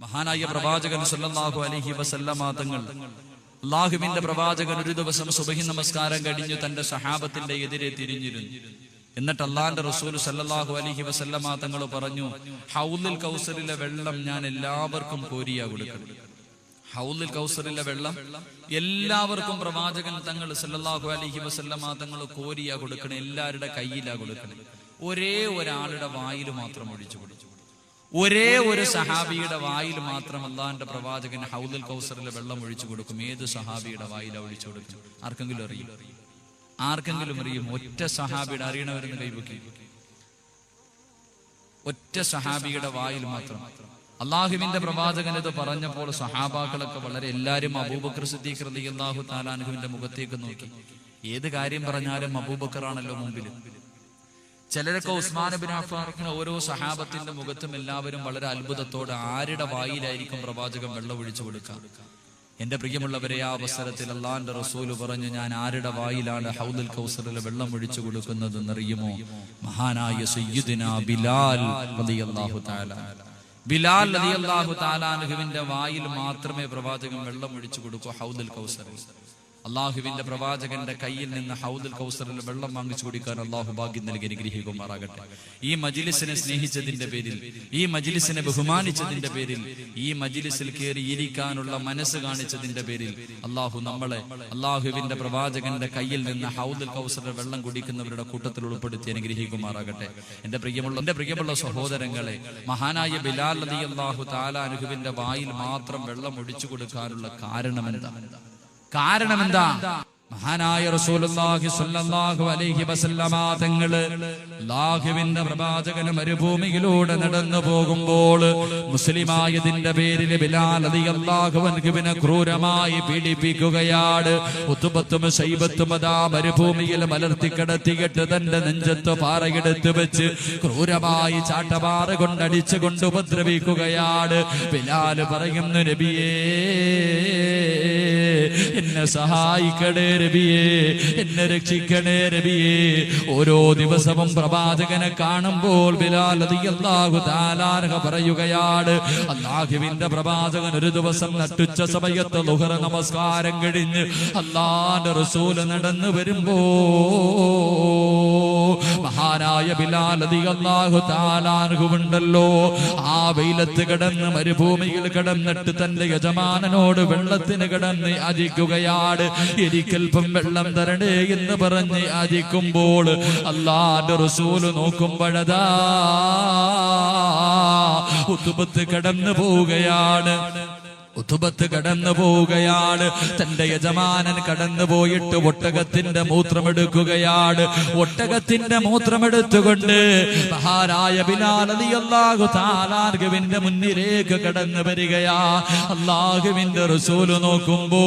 മഹാനായ പ്രവാചകൻ സല്ലല്ലാഹു അലൈഹി വസല്ലമ തങ്ങൾ. അള്ളാഹുവിന്റെ പ്രവാചകൻ ഒരു ദിവസം സുബഹി നമസ്കാരം കഴിഞ്ഞു തന്റെ സഹാബത്തിന്റെ എതിരെ തിരിഞ്ഞിരുന്നു. എന്നിട്ട് അള്ളാന്റെ റസൂൽ സല്ലല്ലാഹു അലൈഹി വസല്ലമ തങ്ങൾ പറഞ്ഞു ഹൗലിൽ കൗസറിലെ വെള്ളം ഞാൻ എല്ലാവർക്കും കോരിയാ കൊടുക്കണം ഹൗലിൽ കൗസറിലെ വെള്ളം എല്ലാവർക്കും പ്രവാചകൻ തങ്ങൾ സല്ലല്ലാഹു അലൈഹി വസല്ലമ തങ്ങൾ കോരിയാ കൊടുക്കണം എല്ലാവരുടെ കയ്യിലാ കൊടുക്കണം. ഒരേ ഒരാളുടെ വായിൽ മാത്രം ഒഴിച്ചു കൊടുത്തു ഒരേ ഒരു സഹാബിയുടെ വായിൽ മാത്രം അള്ളാന്റെ പ്രവാചകൻ ഹൗദൽ കൗസറിലെ വെള്ളം ഒഴിച്ചു കൊടുക്കും. ഏത് സഹാബിയുടെ വായിൽ ഒഴിച്ചു കൊടുക്കും? ആർക്കെങ്കിലും അറിയും? ആർക്കെങ്കിലും അറിയും? ഒറ്റ സഹാബിയുടെ അറിയണവരെന്ന് കൈവക്കി. ഒറ്റ സഹാബിയുടെ വായിൽ മാത്രം. അള്ളാഹുവിന്റെ പ്രവാചകൻ ഇത് പറഞ്ഞപ്പോൾ സഹാബാക്കളൊക്കെ വളരെ എല്ലാരും അബൂബക്കർ സിദ്ദീഖ് അള്ളാഹു താലാനുഹുവിന്റെ മുഖത്തേക്ക് നോക്കി. ഏത് കാര്യം പറഞ്ഞാലും അബൂബക്കറാണല്ലോ മുമ്പിൽ ചിലരൊക്കെ ഉസ്മാൻ ബിൻ അഫാറിന് ഓരോ സഹാബത്തിന്റെ മുഖത്തും എല്ലാവരും വളരെ അത്ഭുതത്തോടെ ആരുടെ വായിലായിരിക്കും പ്രവാചകം വെള്ളം ഒഴിച്ചു കൊടുക്കുക? എന്റെ പ്രിയമുള്ളവരെ ആ അവസരത്തിൽ അള്ളാന്റെ റസൂൽ പറഞ്ഞു ഞാൻ ആരുടെ വായിലാണ് ഹൗദുൽ കൗസറിൽ വെള്ളം ഒഴിച്ചു കൊടുക്കുന്നത് എന്നറിയുമോ മഹാനായ സയ്യിദിന ബിലാൽ ബിലാൽ താലാനുഹുവിന്റെ വായിൽ മാത്രമേ പ്രവാചകം വെള്ളം ഒഴിച്ചു കൊടുക്കൂ ഹൗദുൽ കൗസറിൽ. അള്ളാഹുവിന്റെ പ്രവാചകന്റെ കയ്യിൽ നിന്ന് ഹൗദുൽ കൗസറിൽ വെള്ളം വാങ്ങിച്ചു കുടിക്കാൻ അള്ളാഹു ഭാഗ്യം നൽകി അനുഗ്രഹിക്കുമാറാകട്ടെ. ഈ മജിലിസിനെ സ്നേഹിച്ചതിന്റെ പേരിൽ ഈ മജിലിസിനെ ബഹുമാനിച്ചതിന്റെ പേരിൽ ഈ മജിലിസിൽ കയറി ഇരിക്കാനുള്ള മനസ്സ് കാണിച്ചതിന്റെ പേരിൽ അള്ളാഹു നമ്മളെ അള്ളാഹുവിന്റെ പ്രവാചകന്റെ കയ്യിൽ നിന്ന് ഹൗദുൽ കൗസറിൽ വെള്ളം കുടിക്കുന്നവരുടെ കൂട്ടത്തിൽ ഉൾപ്പെടുത്തി അനുഗ്രഹിക്കുമാറാകട്ടെ. എന്റെ പ്രിയമുള്ള എന്റെ പ്രിയമുള്ള സഹോദരങ്ങളെ മഹാനായ ബിലാൽ അലി അള്ളാഹു താലാനുഹുവിന്റെ വായിൽ മാത്രം വെള്ളം ഒഴിച്ചു കൊടുക്കാനുള്ള കാരണം എന്താ കാരണം എന്താ? മഹാനായ റസൂലുള്ളാഹി സ്വല്ലല്ലാഹു അലൈഹി വസല്ലമ തങ്ങൾ അല്ലാഹുവിന്റെ പ്രവാചകന് മരുഭൂമിയിലൂടെ നടന്നു പോകുമ്പോൾ മുസ്ലിമായതിന്റെ പേരിൽ ബിലാൽ റളിയല്ലാഹു അൻഹുവിനെ ക്രൂരമായി പീഡിപ്പിക്കുകയാണ്. ഉത്തുബത്തും ശൈബത്തും അതാ മരുഭൂമിയിൽ മലർത്തി കിടത്തിയിട്ട് തന്റെ നെഞ്ചത്ത് പാറയെടുത്ത് വെച്ച് ക്രൂരമായി ചാട്ടപാറ കൊണ്ടടിച്ചു കൊണ്ട് ഉപദ്രവിക്കുകയാണ്. ബിലാൽ പറയുന്നു നബിയേ എന്നെ സഹായിക്കണേ രബിയേ എന്നെ രക്ഷിക്കണേ രബിയേ ഓരോ ദിവസവും പ്രവാചകനെ കാണുമ്പോൾ ബിലാൽ പറയുകയാണ് അള്ളാഹുവിന്റെ പ്രവാചകൻ ഒരു ദിവസം നട്ടുച്ച സമയത്ത് ലുഹറ നമസ്കാരം കഴിഞ്ഞ് അള്ളാന്റെ റസൂൽ നടന്നു വരുമ്പോ മഹാനായ താലാർഹുണ്ടല്ലോ ആ വെയിലത്ത് കിടന്ന് മരുഭൂമിയിൽ കിടന്നിട്ട് തന്റെ യജമാനനോട് വെള്ളത്തിന് കിടന്ന് അജിക്കുകയാണ് എനിക്കൽപ്പം വെള്ളം തരണേ എന്ന് പറഞ്ഞ് അരിക്കുമ്പോൾ അള്ളാന്റെ റസൂൽ നോക്കുമ്പോഴതാ ഉത്തുപത്ത് കടന്നു പോവുകയാണ്. ഉത്തുബത്ത് കടന്നു പോവുകയാണ്. തന്റെ യജമാനൻ കടന്നു പോയിട്ട് ഒട്ടകത്തിന്റെ മൂത്രമെടുക്കുകയാണ്. ഒട്ടകത്തിന്റെ മൂത്രമെടുത്തുകൊണ്ട് മഹാരായ ബിലാലിയല്ലാഹു താലാർഗുവിന്റെ മുന്നിലേക്ക് കടന്നു വരികയാ. അള്ളാഹുവിന്റെ റസൂൽ നോക്കുമ്പോ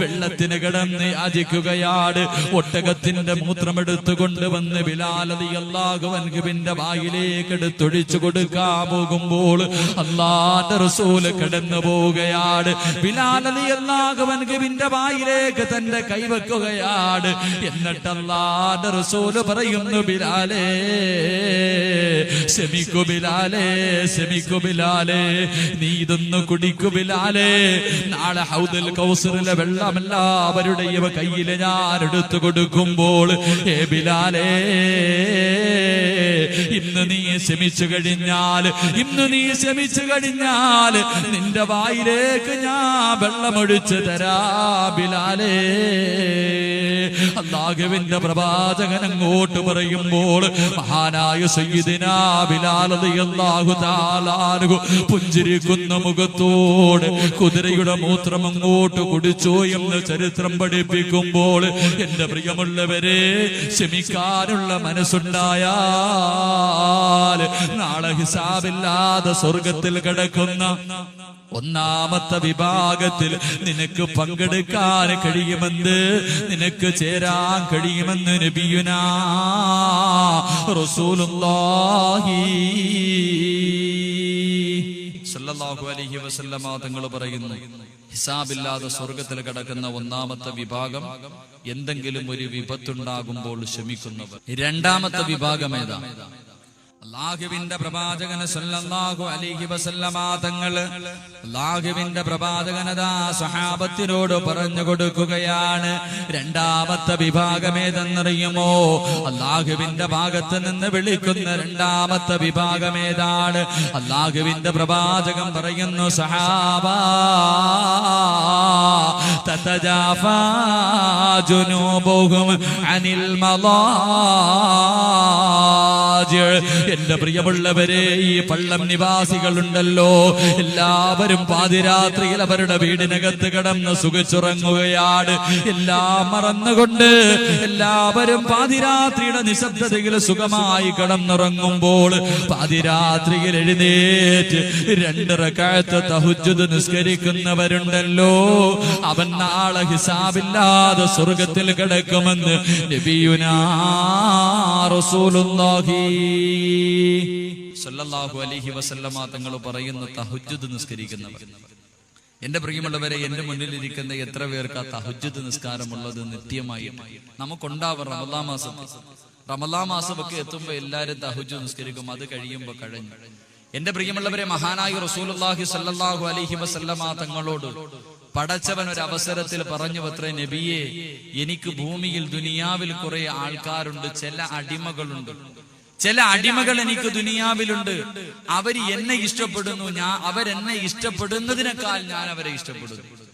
വെള്ളത്തിന് കിടന്ന് യാചിക്കുകയാണ്. ഒട്ടകത്തിന്റെ മൂത്രമെടുത്തുകൊണ്ട് വന്ന് ബിലാൽ അലിയല്ലാഹു അൻഹുവിന്റെ വായിലേക്ക് എടുത്തൊഴിച്ചു കൊടുക്കാൻ പോകുമ്പോൾ അള്ളാന്റെ റസൂൽ കടന്നു പോവുകയാണ് ബിലാലി അള്ളാഹുവൻകുവിന്റെ വായിലേക്ക് തന്റെ കൈവെക്കുകയാണ് എന്നിട്ട് അള്ളാന്റെ റസൂൽ പറയുന്നു ബിലാലേ ശമിക്കു ബിലാലേ ശമിക്കു ബിലാലേ നീ ഇതൊന്ന് കുടിക്കു ബിലാലേ. നാളെ ഹൗദൽ കൗസറിലെ വെള്ളം എല്ലാവരുടെയും കയ്യിൽ ഞാൻ എടുത്തു കൊടുക്കുമ്പോൾ ഏ ബിലാലേ ഇന്ന് നീ ശമിച്ചു കഴിഞ്ഞാൽ ഇന്ന് നീ ശമിച്ചു കഴിഞ്ഞാൽ നിന്റെ വായിലേക്ക് ഞാൻ വെള്ളമൊഴിച്ചു തരാ ബിലാലേ. അള്ളാഹുവിന്റെ പ്രവാചകൻ അങ്ങോട്ട് പറയുമ്പോൾ മഹാനായ സയ്യിദിന താലാനു പുഞ്ചിരിക്കുന്ന മുഖത്തോട് കുതിരയുടെ മൂത്രം അങ്ങോട്ട് കുടിച്ചു എന്ന് ചരിത്രം പഠിപ്പിക്കുമ്പോൾ എന്റെ പ്രിയമുള്ളവരെ ക്ഷമിക്കാനുള്ള നാളെ ഹിസാബില്ലാതെ സ്വർഗത്തിൽ കിടക്കുന്ന ഒന്നാമത്തെ വിഭാഗത്തിൽ നിനക്ക് പങ്കെടുക്കാൻ കഴിയുമെന്ന് നിനക്ക് ചേരാൻ കഴിയുമെന്ന് നബിയുനാ റസൂലുള്ളാഹി. അലൈഹി വസല്ലമ തങ്ങൾ പറയുന്നു ഹിസാബില്ലാതെ സ്വർഗത്തിൽ കിടക്കുന്ന ഒന്നാമത്തെ വിഭാഗം എന്തെങ്കിലും ഒരു വിപത്തുണ്ടാകുമ്പോൾ ക്ഷമിക്കുന്നവർ. രണ്ടാമത്തെ വിഭാഗം ഏതാ? അള്ളാഹുവിന്റെ പ്രവാചകന് സല്ലല്ലാഹു അലൈഹി വസല്ലമ തങ്ങൾ അള്ളാഹുവിന്റെ പ്രവാചകനതാ സഹാബത്തിനോട് പറഞ്ഞു കൊടുക്കുകയാണ്. രണ്ടാമത്തെ വിഭാഗം ഏതെന്നറിയുമോ? അള്ളാഹുവിന്റെ ഭാഗത്ത് നിന്ന് വിളിക്കുന്ന രണ്ടാമത്തെ വിഭാഗം ഏതാണ്? അള്ളാഹുവിന്റെ പ്രവാചകൻ പറയുന്നു സഹാബ തതജാഫാ ജുനൂബുഹും അനിൽ മളാജ് എന്റെ പ്രിയമുള്ളവരെ ഈ പള്ളം നിവാസികളുണ്ടല്ലോ. എല്ലാവരും പാതിരാത്രിയിൽ അവരുടെ വീടിനകത്ത് കിടന്ന് സുഖിച്ചുറങ്ങുകയാണ്. എല്ലാം മറന്നുകൊണ്ട് എല്ലാവരും പാതിരാത്രിയുടെ നിശബ്ദതയിൽ സുഖമായി കിടന്നുറങ്ങുമ്പോൾ പാതിരാത്രിയിൽ എഴുന്നേറ്റ് രണ്ടര കാലത്ത് തഹുജുദ് നിസ്കരിക്കുന്നവരുണ്ടല്ലോ. അവൻ നാളെ ഹിസാബില്ലാതെ സ്വർഗത്തിൽ കിടക്കുമെന്ന് നബിയുനാ റസൂലുള്ളാഹി സല്ലല്ലാഹു അലൈഹി വസല്ലമ തങ്ങൾ പറയുന്ന തഹജ്ജുദ് നിസ്കരിക്കുന്നവർ. എന്റെ പ്രിയമുള്ളവരെ എന്റെ മുന്നിലിരിക്കുന്ന എത്ര പേർക്ക് ആ തഹജ്ജുദ് നിസ്കാരമുള്ളത് നിത്യമായി നമുക്കുണ്ടാവും റമലാ മാസത്തിൽ റമലാ മാസമൊക്കെ എത്തുമ്പോൾ എല്ലാരും തഹജ്ജുദ് നിസ്കരിക്കും അത് കഴിയുമ്പോൾ കഴിഞ്ഞു. എന്റെ പ്രിയമുള്ളവരെ മഹാനായ റസൂലുള്ളാഹി സല്ലല്ലാഹു അലൈഹി വസല്ലമ തങ്ങളോട് പടച്ചവൻ ഒരു അവസരത്തിൽ പറഞ്ഞു അത്രേ നബിയെ എനിക്ക് ഭൂമിയിൽ ദുനിയാവിൽ കുറെ ആൾക്കാരുണ്ട് ചില അടിമകളുണ്ട്. ചില അടിമകൾ എനിക്ക് ദുനിയാവിലുണ്ട്. അവർ എന്നെ ഇഷ്ടപ്പെടുന്നു. ഞാൻ അവരെന്നെ ഇഷ്ടപ്പെടുന്നതിനേക്കാൾ ഞാൻ അവരെ ഇഷ്ടപ്പെടുന്നു.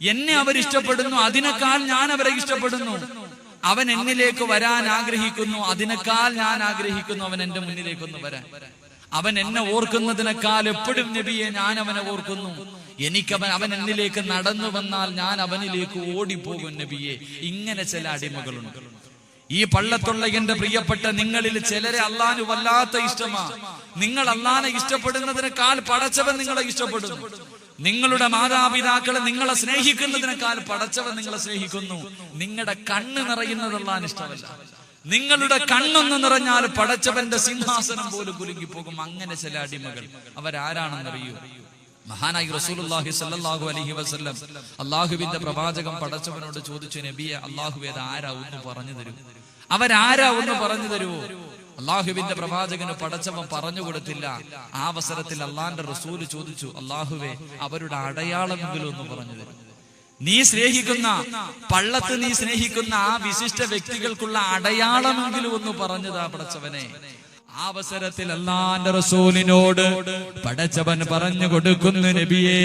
എന്നെ അവരിഷ്ടപ്പെടുന്നു അതിനേക്കാൾ ഞാൻ അവരെ ഇഷ്ടപ്പെടുന്നു. അവൻ എന്നിലേക്ക് വരാൻ ആഗ്രഹിക്കുന്നു. അതിനേക്കാൾ ഞാൻ ആഗ്രഹിക്കുന്നു. അവൻ എന്റെ മുന്നിലേക്കൊന്ന് വരാൻ. അവൻ എന്നെ ഓർക്കുന്നതിനേക്കാൾ എപ്പോഴും നബിയെ ഞാൻ അവനെ ഓർക്കുന്നു. എനിക്കവൻ അവൻ എന്നിലേക്ക് നടന്നു വന്നാൽ ഞാൻ അവനിലേക്ക് ഓടിപ്പോകും നബിയെ. ഇങ്ങനെ ചില അടിമകളുണ്ട്. ഈ പള്ളത്തുള്ള എന്റെ പ്രിയപ്പെട്ട നിങ്ങളിൽ ചിലരെ അള്ളാന് വല്ലാത്ത ഇഷ്ടമാ. നിങ്ങൾ അള്ളാനെ ഇഷ്ടപ്പെടുന്നതിനേക്കാൾ പടച്ചവൻ നിങ്ങളെ ഇഷ്ടപ്പെടുന്നു. നിങ്ങളുടെ മാതാപിതാക്കളെ നിങ്ങളെ സ്നേഹിക്കുന്നതിനേക്കാൾ പടച്ചവൻ നിങ്ങളെ സ്നേഹിക്കുന്നു. നിങ്ങളുടെ കണ്ണ് നിറയുന്നത് അള്ളാൻ ഇഷ്ടമല്ല. നിങ്ങളുടെ കണ്ണൊന്ന് നിറഞ്ഞാൽ പടച്ചവന്റെ സിംഹാസനം പോലും കുലുങ്ങിപ്പോകും. അങ്ങനെ ചില അടിമകൾ. അവരാരാണെന്നറിയൂ? മഹാനായി റസൂലുള്ളാഹി സല്ലല്ലാഹു അലൈഹി വസല്ലം അള്ളാഹുവിന്റെ പ്രവാചകം പടച്ചവനോട് ചോദിച്ചു നബിയെ അള്ളാഹു ഏത് ആരാ ഒന്ന് പറഞ്ഞു തരൂ? അവരാരാ ഒന്ന് പറഞ്ഞു തരുമോ അള്ളാഹുവിന്റെ പ്രവാചകന് പടച്ചവൻ പറഞ്ഞു കൊടുത്തില്ല. ആ അവസരത്തിൽ അള്ളാന്റെ റസൂൽ ചോദിച്ചു അള്ളാഹുവെ അവരുടെ അടയാളമെങ്കിലും ഒന്ന് പറഞ്ഞു തരും. നീ സ്നേഹിക്കുന്ന പള്ളത്ത് നീ സ്നേഹിക്കുന്ന ആ വിശിഷ്ട വ്യക്തികൾക്കുള്ള അടയാളമെങ്കിലും ഒന്ന് പറഞ്ഞതാ പടച്ചവനെ. അവസരത്തിൽ അല്ലാന്റെ റസൂലിനോട് പടച്ചവൻ പറഞ്ഞു കൊടുക്കുന്നു നബിയേ.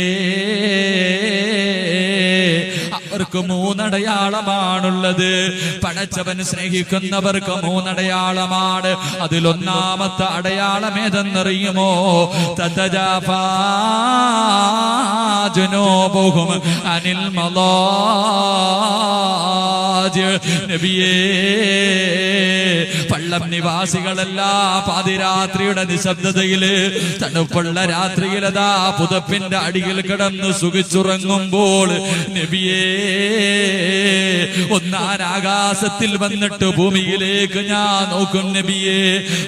അവർക്ക് മൂന്നടയാളമാണുള്ളത്. പടച്ചവൻ സ്നേഹിക്കുന്നവർക്ക് മൂന്നടയാളമാണ്. അതിലൊന്നാമത്തെ അടയാളം ഏതെന്നറിയുമോ തതജാഫാജുനോബുഹും അനിൽ മലാജ് നബിയേ പള്ളം നിവാസികളെല്ലാം പാതിരാത്രിയുടെ നിശബ്ദതയിൽ തണുപ്പുള്ള രാത്രിയിലതാ പുതപ്പിന്റെ അടിയിൽ കിടന്ന് സുഖിച്ചുറങ്ങുമ്പോൾ നബിയേ ഒന്നാൻ ആകാശത്തിൽ വന്നിട്ട് ഭൂമിയിലേക്ക് ഞാൻ നോക്കും നബിയെ.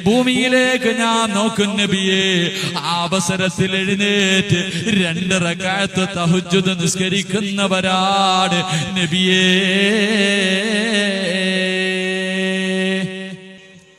ഭൂമിയിലേക്ക് ഞാൻ നോക്കും നബിയെ. അവസരത്തിൽ എഴുന്നേറ്റ് രണ്ടര കാലത്ത് തഹുജുദ് നിസ്കരിക്കുന്നവരാണ് നബിയേ.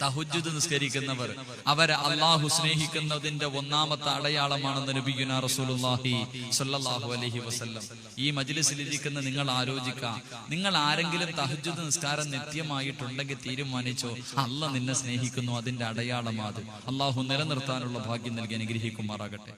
തഹുജുദ് നിസ്കരിക്കുന്നവർ. അവരെ അള്ളാഹു സ്നേഹിക്കുന്നതിന്റെ ഒന്നാമത്തെ അടയാളമാണെന്ന് നബിയുന റസൂലുള്ളാഹി സ്വല്ലല്ലാഹു അലൈഹി വസല്ലം. ഈ മജ്ലിസിൽ ഇരിക്കുന്ന നിങ്ങൾ ആലോചിക്കാം. നിങ്ങൾ ആരെങ്കിലും തഹജുദ് നിസ്കാരം നിത്യമായിട്ടുണ്ടെങ്കിൽ തീരുമാനിച്ചോ? അല്ല നിന്നെ സ്നേഹിക്കുന്നു അതിന്റെ അടയാളമാത് അള്ളാഹു നിലനിർത്താനുള്ള ഭാഗ്യം നൽകി അനുഗ്രഹിക്കുമാറാകട്ടെ.